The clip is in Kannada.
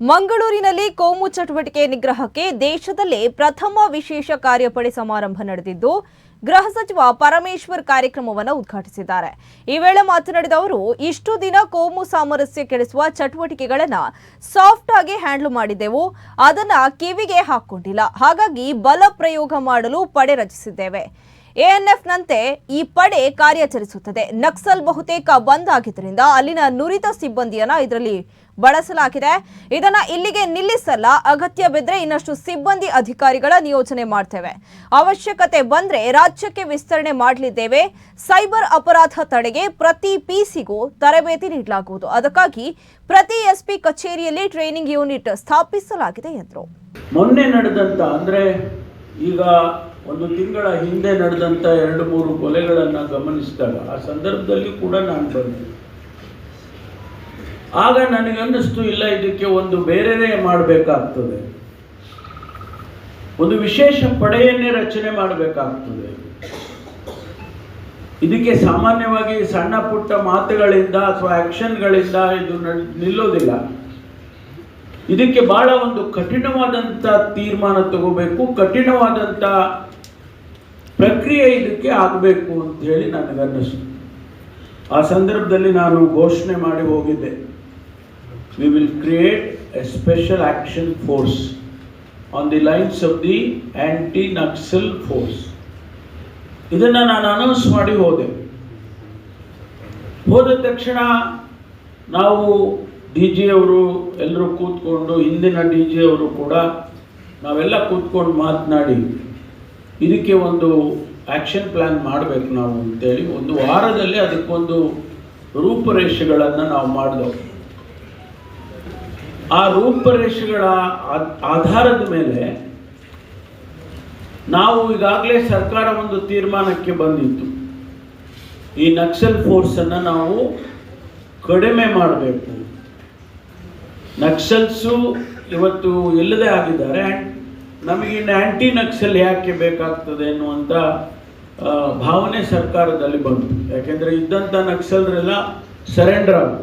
ಮಂಗಳೂರಿನಲ್ಲಿ ಕೋಮು ಚಟುವಟಿಕೆ ನಿಗ್ರಹಕ್ಕೆ ದೇಶದಲ್ಲೇ ಪ್ರಥಮ ವಿಶೇಷ ಕಾರ್ಯಪಡೆ ಸಮಾರಂಭ ನಡೆದಿದ್ದು, ಗೃಹ ಸಚಿವ ಪರಮೇಶ್ವರ್ ಕಾರ್ಯಕ್ರಮವನ್ನು ಉದ್ಘಾಟಿಸಿದ್ದಾರೆ. ಈ ವೇಳೆ ಮಾತನಾಡಿದ ಅವರು, ಇಷ್ಟು ದಿನ ಕೋಮು ಸಾಮರಸ್ಯ ಕೆಡಿಸುವ ಚಟುವಟಿಕೆಗಳನ್ನು ಸಾಫ್ಟ್ ಆಗಿ ಹ್ಯಾಂಡಲ್ ಮಾಡಿದ್ದೆವು ಅದನ್ನ ಕಿವಿಗೆ ಹಾಕೊಂಡಿಲ್ಲ ಹಾಗಾಗಿ ಬಲ ಪ್ರಯೋಗ ಮಾಡಲು ಪಡೆ ರಚಿಸಿದ್ದೇವೆ. ಎಎನ್ಎಫ್ನಂತೆ ಈ ಪಡೆ ಕಾರ್ಯಾಚರಿಸುತ್ತದೆ. ನಕ್ಸಲ್ ಬಹುತೇಕ ಬಂದ್ ಆಗಿದ್ದರಿಂದ ಅಲ್ಲಿನ ನುರಿತ ಸಿಬ್ಬಂದಿಯನ್ನ ಇದರಲ್ಲಿ ಬಳಸಲಾಗಿದೆ. ಇದನ್ನ ಇಲ್ಲಿಗೆ ನಿಲ್ಲಿಸಲ್ಲ, ಅಗತ್ಯ ಬಿದ್ದರೆ ಇನ್ನಷ್ಟು ಸಿಬ್ಬಂದಿ ಅಧಿಕಾರಿಗಳ ನಿಯೋಜನೆ ಮಾಡ್ತೇವೆ. ಅವಶ್ಯಕತೆ ಬಂದ್ರೆ ರಾಜ್ಯಕ್ಕೆ ವಿಸ್ತರಣೆ ಮಾಡಲಿದ್ದೇವೆ. ಸೈಬರ್ ಅಪರಾಧ ತಡೆಗೆ ಪ್ರತಿ ಪಿಸಿಗೂ ತರಬೇತಿ ನೀಡಲಾಗುವುದು. ಅದಕ್ಕಾಗಿ ಪ್ರತಿ ಎಸ್ಪಿ ಕಚೇರಿಯಲ್ಲಿ ಟ್ರೈನಿಂಗ್ ಯೂನಿಟ್ ಸ್ಥಾಪಿಸಲಾಗಿದೆ ಎಂದರು. ಮೊನ್ನೆ ನಡೆದಂತ ಅಂದ್ರೆ ಈಗ ಒಂದು ತಿಂಗಳ ಹಿಂದೆ ನಡೆದಂಥ ಎರಡು ಮೂರು ಕೊಲೆಗಳನ್ನು ಗಮನಿಸಿದಾಗ ಆ ಸಂದರ್ಭದಲ್ಲಿ ಕೂಡ ನಾನು ಬಂದೆ. ಆಗ ನನಗನ್ನಿಸ್ತು, ಇಲ್ಲ, ಇದಕ್ಕೆ ಒಂದು ಬೇರೆನೇ ಮಾಡಬೇಕಾಗ್ತದೆ. ಒಂದು ವಿಶೇಷ ಪಡೆಯನ್ನೇ ರಚನೆ ಮಾಡಬೇಕಾಗ್ತದೆ. ಇದಕ್ಕೆ ಸಾಮಾನ್ಯವಾಗಿ ಸಣ್ಣ ಪುಟ್ಟ ಮಾತುಗಳಿಂದ ಅಥವಾ ಆ್ಯಕ್ಷನ್ಗಳಿಂದ ಇದು ನಿಲ್ಲೋದಿಲ್ಲ. ಇದಕ್ಕೆ ಬಹಳ ಒಂದು ಕಠಿಣವಾದಂಥ ತೀರ್ಮಾನ ತಗೋಬೇಕು ಕಠಿಣವಾದಂಥ ಪ್ರಕ್ರಿಯೆ ಇದಕ್ಕೆ ಆಗಬೇಕು ಅಂತ ಹೇಳಿ ನನಗನ್ನಿಸ್ತು. ಆ ಸಂದರ್ಭದಲ್ಲಿ ನಾನು ಘೋಷಣೆ ಮಾಡಿ ಹೋಗಿದ್ದೆ. We will create a special action force on the lines of the anti Naxal force ಇದನ್ನು ನಾನು ಅನೌನ್ಸ್ ಮಾಡಿ ಹೋದೆ. ಹೋದ ತಕ್ಷಣ ನಾವು ಡಿ ಜಿ ಅವರು ಎಲ್ಲರೂ ಕೂತ್ಕೊಂಡು, ಹಿಂದಿನ ಡಿ ಜಿ ಅವರು ಕೂಡ ನಾವೆಲ್ಲ ಕೂತ್ಕೊಂಡು ಮಾತನಾಡಿ ಇದಕ್ಕೆ ಒಂದು ಆ್ಯಕ್ಷನ್ ಪ್ಲ್ಯಾನ್ ಮಾಡಬೇಕು ನಾವು ಅಂತೇಳಿ ಒಂದು ವಾರದಲ್ಲಿ ಅದಕ್ಕೊಂದು ರೂಪರೇಷೆಗಳನ್ನು ನಾವು ಮಾಡಿದೆವು ಆ ರೂಪರೇಷೆಗಳ ಆಧಾರದ ಮೇಲೆ ನಾವು ಈಗಾಗಲೇ ಸರ್ಕಾರ ಒಂದು ತೀರ್ಮಾನಕ್ಕೆ ಬಂದಿತ್ತು. ಈ ನಕ್ಸಲ್ ಫೋರ್ಸನ್ನು ನಾವು ಕಡಿಮೆ ಮಾಡಬೇಕು. ನಕ್ಸಲ್ಸು ಇವತ್ತು ಇಲ್ಲದೆ ಆಗಿದ್ದಾರೆ. ಆ್ಯಂಡ್ ನಮಗಿನ್ನು ಆ್ಯಂಟಿ ನಕ್ಸಲ್ ಯಾಕೆ ಬೇಕಾಗ್ತದೆ ಎನ್ನುವಂಥ ಭಾವನೆ ಸರ್ಕಾರದಲ್ಲಿ ಬಂತು. ಯಾಕೆಂದರೆ ಇದ್ದಂಥ ನಕ್ಸಲರೆಲ್ಲ ಸರೆಂಡರ್ ಆದರು.